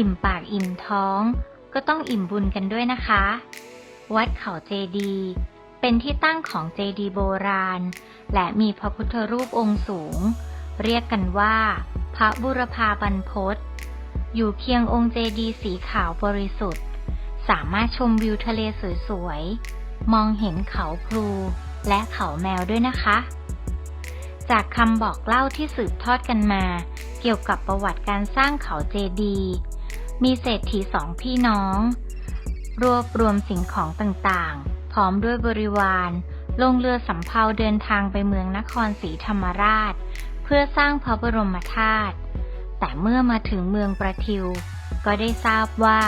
อิ่มปากอิ่มท้อง ก็ต้องอิ่มบุญกันด้วยนะคะ วัดเขาเจดี เป็นที่ตั้งของเจดีโบราณ และมีพระพุทธรูปองค์สูง เรียกกันว่า พระบุรพาบรรพตอยู่เคียงองค์เจดีสีขาวบริสุทธิ์ สามารถชมวิวทะเลสวยๆ มองเห็นเขาพลูและเขาแมวด้วยนะคะ จากคำบอกเล่าที่สืบทอดกันมา เกี่ยวกับประวัติการสร้างเขาเจดีย์ มีเศรษฐีสองพี่น้อง รวบรวมสิ่งของต่างๆ พร้อมด้วยบริวาร ลงเรือสำเภาเดินทางไปเมืองนครศรีธรรมราช เพื่อสร้างพระบรมธาตุ แต่เมื่อมาถึงเมืองประทิว ก็ได้ทราบว่า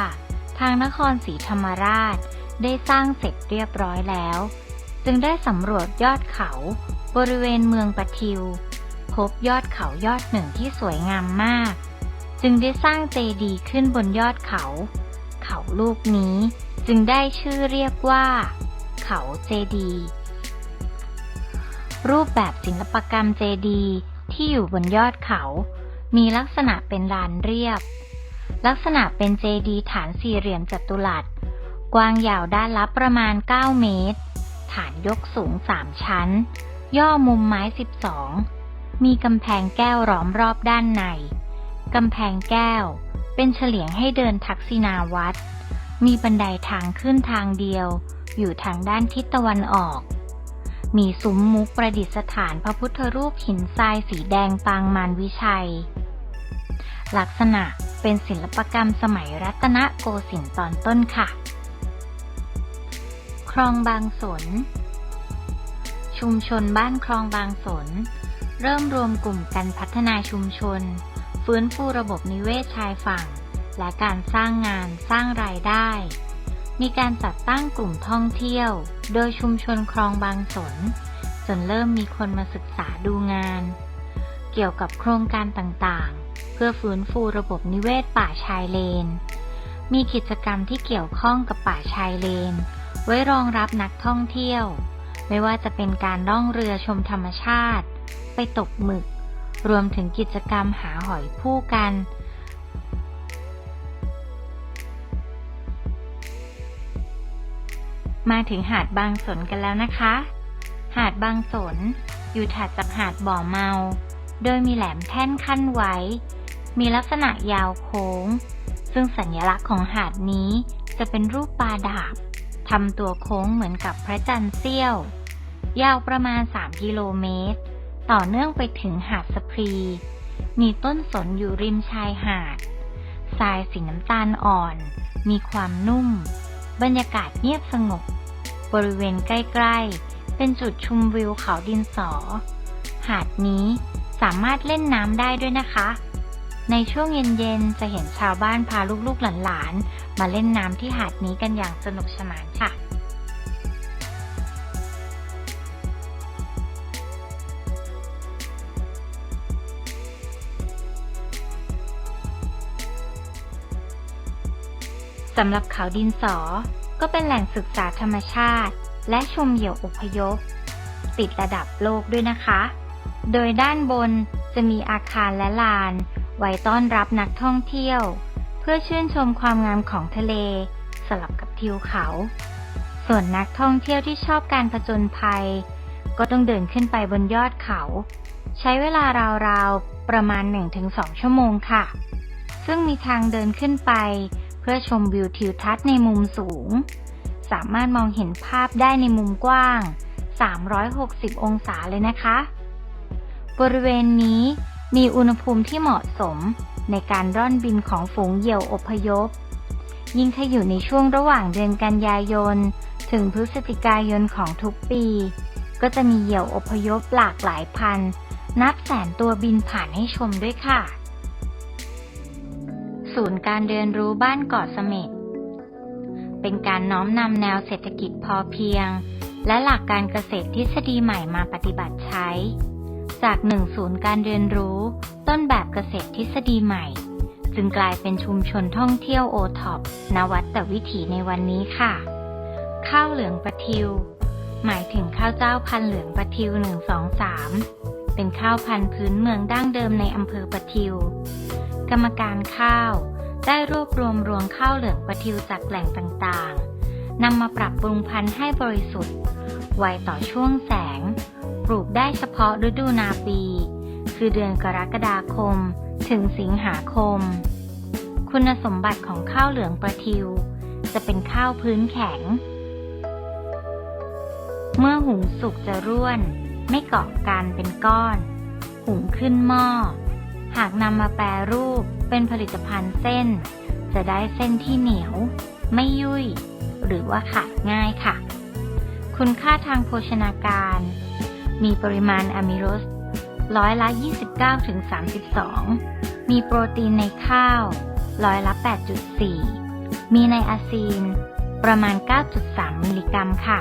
ทางนครศรีธรรมราชได้สร้างเสร็จเรียบร้อยแล้ว จึงได้สำรวจยอดเขา บริเวณเมืองประทิว พบยอดเขายอดหนึ่งที่สวยงามมาก จึงได้สร้างเจดีย์ขึ้นบนยอดเขา เขาลูกนี้จึงได้ชื่อเรียกว่า เขาเจดีย์รูปแบบศิลปกรรมเจดีย์ที่อยู่บนยอดเขา มีลักษณะเป็นลานเรียบ ลักษณะเป็นเจดีย์ฐานสี่เหลี่ยมจัตุรัส กว้างยาวด้านละประมาณ 9 เมตร ฐานยกสูง 3 ชั้น ย่อมุมไม้ 12 มีกำแพงแก้วล้อมรอบด้านใน กำแพงแก้ว เป็นเฉลียงให้เดินทักษิณาวัด มีบันไดทางขึ้นทางเดียว อยู่ทางด้านทิศตะวันออก มีซุ้มมุกประดิษฐานพระพุทธรูปหินทรายสีแดงปางมารวิชัย ลักษณะเป็นศิลปกรรมสมัยรัตนโกสินทร์ตอนต้นค่ะ คลองบางสน ชุมชนบ้านคลองบางสน เริ่มรวมกลุ่มกันพัฒนาชุมชน ฟื้นฟูระบบนิเวศชายฝั่ง และการสร้างงานสร้างรายได้ มีการจัดตั้งกลุ่มท่องเที่ยว โดยชุมชนคลองบางสน จนเริ่มมีคนมาศึกษาดูงาน เกี่ยวกับโครงการต่างๆ เพื่อฟื้นฟูระบบนิเวศป่าชายเลน มีกิจกรรมที่เกี่ยวข้องกับป่าชายเลน ไว้รองรับนักท่องเที่ยว ไม่ว่าจะเป็นการล่องเรือชมธรรมชาติ ไปตกหมึก รวมถึงกิจกรรมหาหอยผู้กัน มาถึงหาดบางสนกันแล้วนะคะ หาดบางสน อยู่ถัดจากหาดบ่อเมา โดยมีแหลมแท่นขั้นไว้ มีลักษณะยาวโค้ง ซึ่งสัญลักษณ์ของหาดนี้จะเป็นรูปปลาดาบทำตัวโค้งเหมือนกับพระจันทร์เสี้ยว ยาวประมาณ 3 กิโลเมตร ต่อเนื่องไปถึงหาดสะพรีมีต้นสนอยู่ริมชายหาด ทรายสีน้ำตาลอ่อน มีความนุ่ม บรรยากาศเงียบสงบ บริเวณใกล้ ๆ เป็นจุดชมวิวเขาดินสอ หาดนี้สามารถเล่นน้ำได้ด้วยนะคะ ในช่วงเย็น ๆ จะเห็นชาวบ้านพาลูก ๆ หลาน ๆ มาเล่นน้ำที่หาดนี้กันอย่างสนุกสนานค่ะ สำหรับเขาดินสอ ก็เป็นแหล่งศึกษาธรรมชาติ และชมเหยี่ยวอพยพ ติดระดับโลกด้วยนะคะ โดยด้านบนจะมีอาคารและลาน ไว้ต้อนรับนักท่องเที่ยว เพื่อชื่นชมความงามของทะเล สลับกับทิวเขา ส่วนนักท่องเที่ยวที่ชอบการผจญภัย ก็ต้องเดินขึ้นไปบนยอดเขา ใช้เวลาราวๆประมาณ 1-2 ชั่วโมงค่ะ ซึ่งมีทางเดินขึ้นไป เพื่อชมวิวทิวทัศน์ในมุมสูง สามารถมองเห็นภาพได้ในมุมกว้าง 360 องศาเลยนะคะ บริเวณนี้มีอุณหภูมิที่เหมาะสมในการร่อนบินของฝูงเหยี่ยวอพยพ ยิ่งถ้าอยู่ในช่วงระหว่างเดือนกันยายน ถึงพฤศจิกายนของทุกปี ก็จะมีเหยี่ยวอพยพหลากหลายพัน นับแสนตัวบินผ่านให้ชมด้วยค่ะ ศูนย์การเรียนรู้บ้านเกาะเสม็ดเป็นการน้อมนำแนวเศรษฐกิจพอเพียง และหลักการเกษตรทฤษฎีใหม่มาปฏิบัติใช้ จากหนึ่งศูนย์การเรียนรู้ ต้นแบบเกษตรทฤษฎีใหม่ จึงกลายเป็นชุมชนท่องเที่ยวโอท็อปนวัตวิถีในวันนี้ค่ะ ข้าวเหลืองปะทิว หมายถึงข้าวเจ้าพันเหลืองปะทิวหนึ่งสองสาม เป็นข้าวพันธุ์พื้นเมืองดั้งเดิมในอำเภอปะทิว กรรมการข้าวได้รวบรวมรวงข้าวเหลืองปะทิวจากแหล่งต่างๆ นำมาปรับปรุงพันธุ์ให้บริสุทธิ์ ไวต่อช่วงแสง ปลูกได้เฉพาะฤดูนาปี คือเดือนกรกฎาคม ถึงสิงหาคม คุณสมบัติของข้าวเหลืองประทิว จะเป็นข้าวพื้นแข็ง เมื่อหุงสุกจะร่วน ไม่เกาะกันเป็นก้อน หุงขึ้นหม้อ หากนำมาแปรรูปเป็นผลิตภัณฑ์เส้น จะได้เส้นที่เหนียว ไม่ยุ่ย หรือว่าขาดง่ายค่ะ คุณค่าทางโภชนาการ มีปริมาณอะมิโรสร้อยละ 29ถึง32 มีโปรตีนในข้าว ร้อยละ 8.4 มีไนอาซีน ประมาณ 9.3 มิลลิกรัมค่ะ